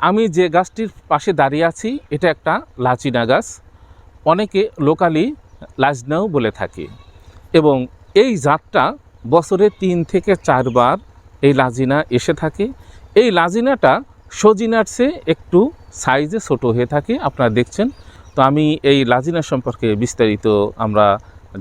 আমি যে গাছটির পাশে দাঁড়িয়ে আছি, এটা একটা লাচিনা গাছ। অনেকে লোকালি লাজনাও বলে থাকে। এবং এই জাতটা বছরে তিন থেকে চারবার এই লাজিনা এসে থাকে। এই লাজিনাটা সজিনার চেয়ে একটু সাইজে ছোট হয়ে থাকে, আপনারা দেখছেন। তো আমি এই লাজিনা সম্পর্কে বিস্তারিত আমরা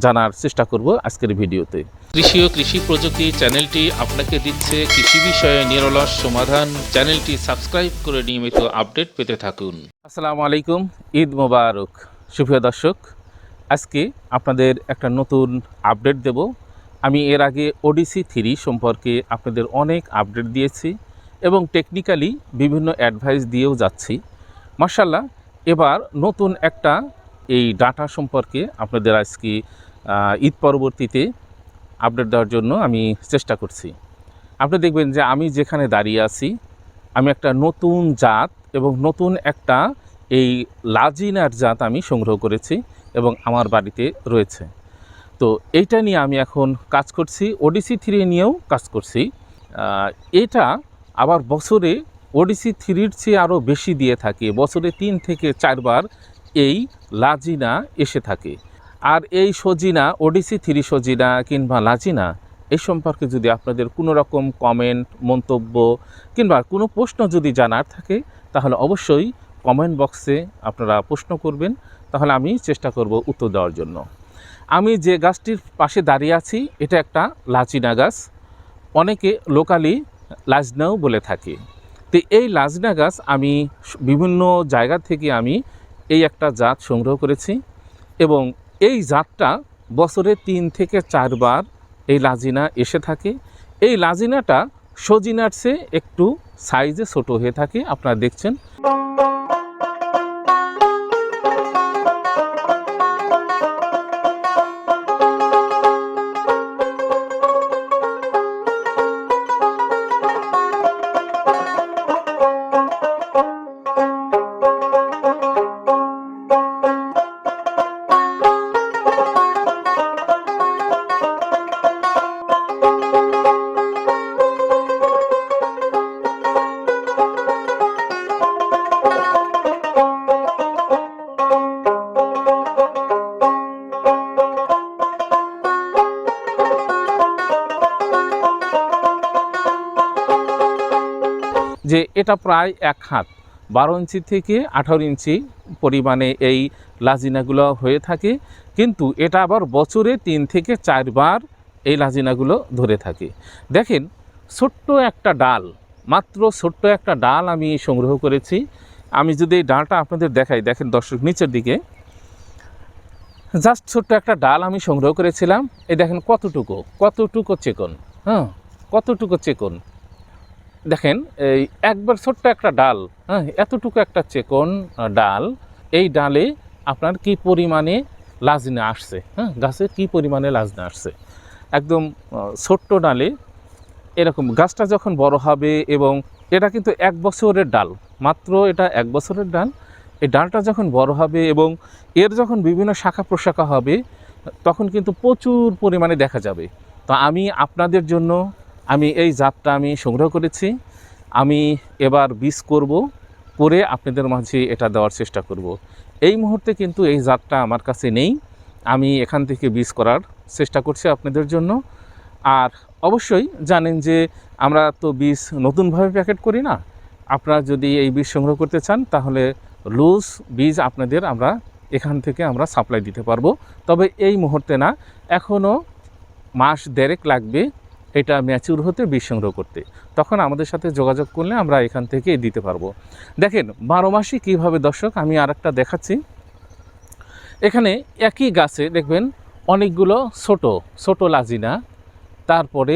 জানার চেষ্টা করব আজকের ভিডিওতে। কৃষি ও কৃষি প্রযুক্তি চ্যানেলটি আপনাকে দিচ্ছে কৃষি বিষয়ে নিরলস সমাধান। চ্যানেলটি সাবস্ক্রাইব করে নিয়মিত আপডেট পেতে থাকুন। আসসালামু আলাইকুম, ঈদ মোবারক। সুপ্রিয় দর্শক, আজকে আপনাদের একটা নতুন আপডেট দেব। আমি এর আগে ওডিসি থ্রি সম্পর্কে আপনাদের অনেক আপডেট দিয়েছি এবং টেকনিক্যালি বিভিন্ন অ্যাডভাইস দিয়েও যাচ্ছি। মার্শাল্লাহ এবার নতুন একটা এই ডাটা সম্পর্কে আপনাদের আজকে ঈদ পরবর্তীতে আপডেট দেওয়ার জন্য আমি চেষ্টা করছি। আপনি দেখবেন যে আমি যেখানে দাঁড়িয়ে আছি, আমি একটা নতুন জাত এবং নতুন একটা এই লাজিনার জাত আমি সংগ্রহ করেছি এবং আমার বাড়িতে রয়েছে। তো এইটা নিয়ে আমি এখন কাজ করছি, ওডিসি থ্রি নিয়েও কাজ করছি। এটা আবার বছরে ওডিসি থ্রির চেয়ে আরও বেশি দিয়ে থাকে, বছরে তিন থেকে চারবার এই লাজিনা এসে থাকে। আর এই সজিনা ওডিসি থ্রি সজিনা কিংবা লাজিনা, এই সম্পর্কে যদি আপনাদের কোনো রকম কমেন্ট মন্তব্য কিংবা কোনো প্রশ্ন যদি জানার থাকে, তাহলে অবশ্যই কমেন্ট বক্সে আপনারা প্রশ্ন করবেন। তাহলে আমি চেষ্টা করব উত্তর দেওয়ার জন্য। আমি যে গাছটির পাশে দাঁড়িয়ে আছি, এটা একটা লাচিনা গাছ। অনেকে লোকালি লাজনাও বলে থাকে। তো এই লাজনা গাছ আমি বিভিন্ন জায়গা থেকে আমি এই একটা জাত সংগ্রহ করেছি এবং এই জাতটা বছরে তিন থেকে চারবার এই লাজিনা এসে থাকে। এই লাজিনাটা সজিনার চেয়ে একটু সাইজে ছোট হয়ে থাকে, আপনারা দেখছেন। যে এটা প্রায় এক হাত। বারো ইঞ্চি থেকে আঠারো ইঞ্চি পরিমাণে এই লাজিনাগুলো হয়ে থাকে। কিন্তু এটা আবার বছরে তিন থেকে চারবার এই লাজিনাগুলো ধরে থাকে। দেখেন, ছোট্ট একটা ডাল, মাত্র ছোট্ট একটা ডাল আমি সংগ্রহ করেছি। আমি যদি এই ডালটা আপনাদের দেখাই, দেখেন দর্শক, নিচের দিকে। জাস্ট ছোট্ট একটা ডাল আমি সংগ্রহ করেছিলাম। এই দেখেন কতটুকু কতটুকু চেকন হ্যাঁ কতটুকু চেকন। দেখেন, এই একবার ছোট্ট একটা ডাল হ্যাঁ এতটুকু একটা চেকন ডাল, এই ডালে আপনার কি পরিমাণে লাজনা আসছে হ্যাঁ গাছে কি পরিমাণে লাজনা আসছে। একদম ছোট্ট ডালে এরকম, গাছটা যখন বড় হবে এবং এটা কিন্তু এক বছরের ডাল, মাত্র এটা এক বছরের ডাল, এই ডালটা যখন বড় হবে এবং এর যখন বিভিন্ন শাখা প্রশাখা হবে, তখন কিন্তু প্রচুর পরিমাণে দেখা যাবে। তো আমি আপনাদের জন্য আমি এই জাতটা আমি সংগ্রহ করেছি। আমি এবার বীজ করব, করে আপনাদের মাঝে এটা দেওয়ার চেষ্টা করব। এই মুহূর্তে কিন্তু এই জাতটা আমার কাছে নেই। আমি এখান থেকে বীজ করার চেষ্টা করছি আপনাদের জন্য। আর অবশ্যই জানেন যে আমরা তো বীজ নতুনভাবে প্যাকেট করি না। আপনারা যদি এই বীজ সংগ্রহ করতে চান, তাহলে লুজ বীজ আপনাদের আমরা এখান থেকে আমরা সাপ্লাই দিতে পারব। তবে এই মুহূর্তে না এখনও মাস দেড়েক লাগবে এটা ম্যাচিউর হতে বীজ সংগ্রহ করতে। তখন আমাদের সাথে যোগাযোগ করলে আমরা এখান থেকে দিতে পারব। দেখেন, বারো মাসই কীভাবে দর্শক, আমি আর দেখাচ্ছি। এখানে একই গাছে দেখবেন অনেকগুলো ছোট ছোট লাজিনা, তারপরে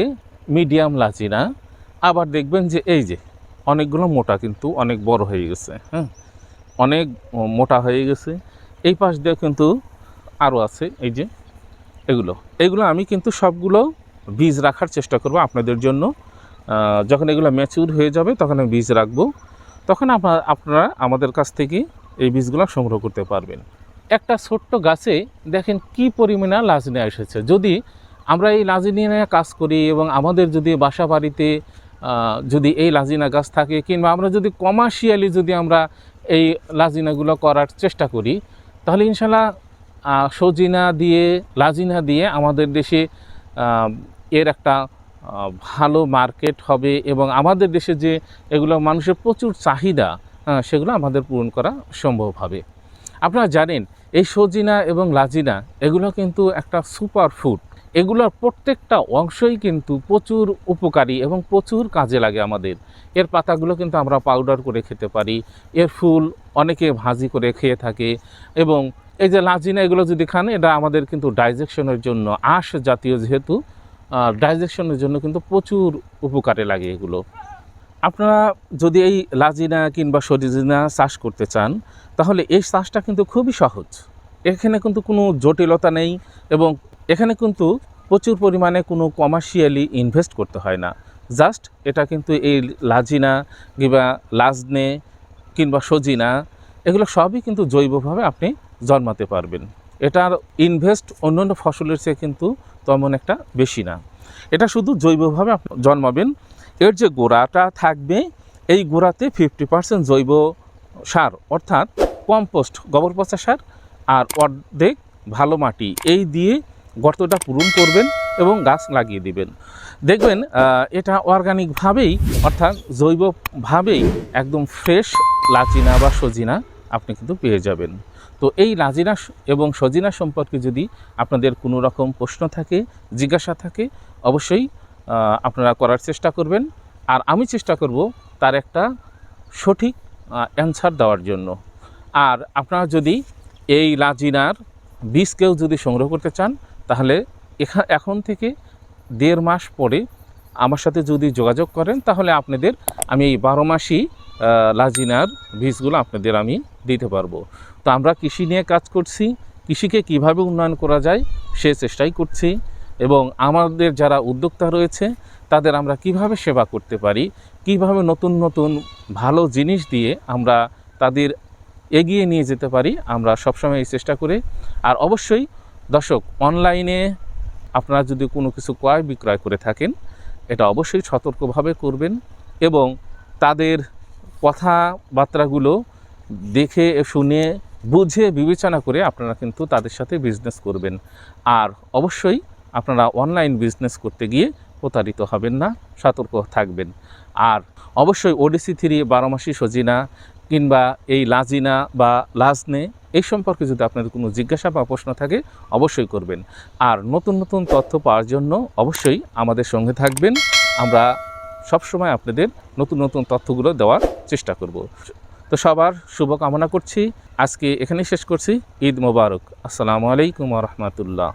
মিডিয়াম লাজিনা, আবার দেখবেন যে এই যে অনেকগুলো মোটা কিন্তু অনেক বড় হয়ে গেছে হ্যাঁ? অনেক মোটা হয়ে গেছে। এই পাশ দিয়ে কিন্তু আরও আছে, এই যে এগুলো। এগুলো আমি কিন্তু সবগুলো বীজ রাখার চেষ্টা করব আপনাদের জন্য। যখন এগুলো ম্যাচিউর হয়ে যাবে, তখন আমি বীজ রাখব। তখন আপনারা আমাদের কাছ থেকে এই বীজগুলো সংগ্রহ করতে পারবেন। একটা ছোট্ট গাছে দেখেন কি পরিমাণে লাজনিয়া এসেছে। যদি আমরা এই লাজনিয়া নিয়ে কাজ করি এবং আমাদের যদি বাসা বাড়িতে যদি এই লাজিনা গাছ থাকে কিংবা আমরা যদি কমার্শিয়ালি যদি আমরা এই লাজিনাগুলো করার চেষ্টা করি, তাহলে ইনশাল্লাহ সজিনা দিয়ে, লাজিনা দিয়ে আমাদের দেশে এর একটা ভালো মার্কেট হবে এবং আমাদের দেশে যে এগুলো মানুষের প্রচুর চাহিদা সেগুলো আমাদের পূরণ করা সম্ভব হবে। আপনারা জানেন, এই সজিনা এবং লাজিনা, এগুলো কিন্তু একটা সুপার ফুড। এগুলোর প্রত্যেকটা অংশই কিন্তু প্রচুর উপকারী এবং প্রচুর কাজে লাগে আমাদের। এর পাতাগুলো কিন্তু আমরা পাউডার করে খেতে পারি, এর ফুল অনেকে ভাজি করে খেয়ে থাকে এবং এই যে লাজিনা, এগুলো যদি খান, এটা আমাদের কিন্তু ডাইজেকশনের জন্য আঁশ জাতীয় যেহেতু ডাইজেকশনের জন্য কিন্তু প্রচুর উপকারে লাগে এগুলো। আপনারা যদি এই লাজিনা কিংবা সরিজিনা চাষ করতে চান, তাহলে এই চাষটা কিন্তু খুবই সহজ। এখানে কিন্তু কোনো জটিলতা নেই এবং এখানে কিন্তু প্রচুর পরিমাণে কোনো কমার্শিয়ালি ইনভেস্ট করতে হয় না। জাস্ট এটা কিন্তু এই লাজিনা কিংবা লাজনে কিংবা সজিনা, এগুলো সবই কিন্তু জৈবভাবে আপনি জন্মাতে পারবেন। এটার ইনভেস্ট অন্যান্য ফসলের চেয়ে কিন্তু তেমন একটা বেশি না। এটা শুধু জৈবভাবে জন্মাবেন। এর যে গোড়াটা থাকবে, এই গোড়াতে ফিফটি পার্সেন্ট জৈব সার, অর্থাৎ কম্পোস্ট গোবর পচা সার আর অর্ধেক ভালো মাটি, এই দিয়ে গর্তটা পূরণ করবেন এবং গাছ লাগিয়ে দিবেন। দেখবেন এটা অর্গানিকভাবেই অর্থাৎ জৈবভাবেই একদম ফ্রেশ লাচিনা বা সজিনা আপনি কিন্তু পেয়ে যাবেন। তো এই লাজিনা স- এবং সজিনা সম্পর্কে যদি আপনাদের কোনো রকম প্রশ্ন থাকে, জিজ্ঞাসা থাকে, অবশ্যই আপনারা করার চেষ্টা করবেন। আর আমি চেষ্টা করব তার একটা সঠিক অ্যান্সার দেওয়ার জন্য। আর আপনারা যদি এই লাজিনার বীজকেও যদি সংগ্রহ করতে চান, তাহলে এখা, এখন থেকে দেড় মাস পরে আমার সাথে যদি যোগাযোগ করেন, তাহলে আপনাদের আমি এই বারো মাসই লাজিনার বীজগুলো আপনাদের আমি দিতে পারব। তো আমরা কৃষি নিয়ে কাজ করছি, কৃষিকে কীভাবে উন্নয়ন করা যায় সে চেষ্টাই করছি এবং আমাদের যারা উদ্যোক্তা রয়েছে, তাদের আমরা কীভাবে সেবা করতে পারি, কীভাবে নতুন নতুন ভালো জিনিস দিয়ে আমরা তাদের এগিয়ে নিয়ে যেতে পারি, আমরা সবসময় এই চেষ্টা করে। আর অবশ্যই দর্শক, অনলাইনে আপনারা যদি কোনো কিছু ক্রয় বিক্রয় করে থাকেন, এটা অবশ্যই সতর্কভাবে করবেন এবং তাদের কথাবার্তাগুলো দেখে, শুনে, বুঝে, বিবেচনা করে আপনারা কিন্তু তাদের সাথে বিজনেস করবেন। আর অবশ্যই আপনারা অনলাইন বিজনেস করতে গিয়ে প্রতারিত হবেন না, সতর্ক থাকবেন। আর অবশ্যই ওডিসি থ্রি বারোমাসি সজিনা কিংবা এই লাজিনা বা লাজনে এই সম্পর্কে যদি আপনাদের কোনো জিজ্ঞাসা বা প্রশ্ন থাকে, অবশ্যই করবেন। আর নতুন নতুন তথ্য পাওয়ার জন্য অবশ্যই আমাদের সঙ্গে থাকবেন। আমরা সবসময় আপনাদের নতুন নতুন তথ্যগুলো দেওয়ার চেষ্টা করব। তো সবার শুভ কামনা করছি। আজকে এখানেই শেষ করছি। ঈদ মোবারক। আসসালামু আলাইকুম রহমতুল্লাহ।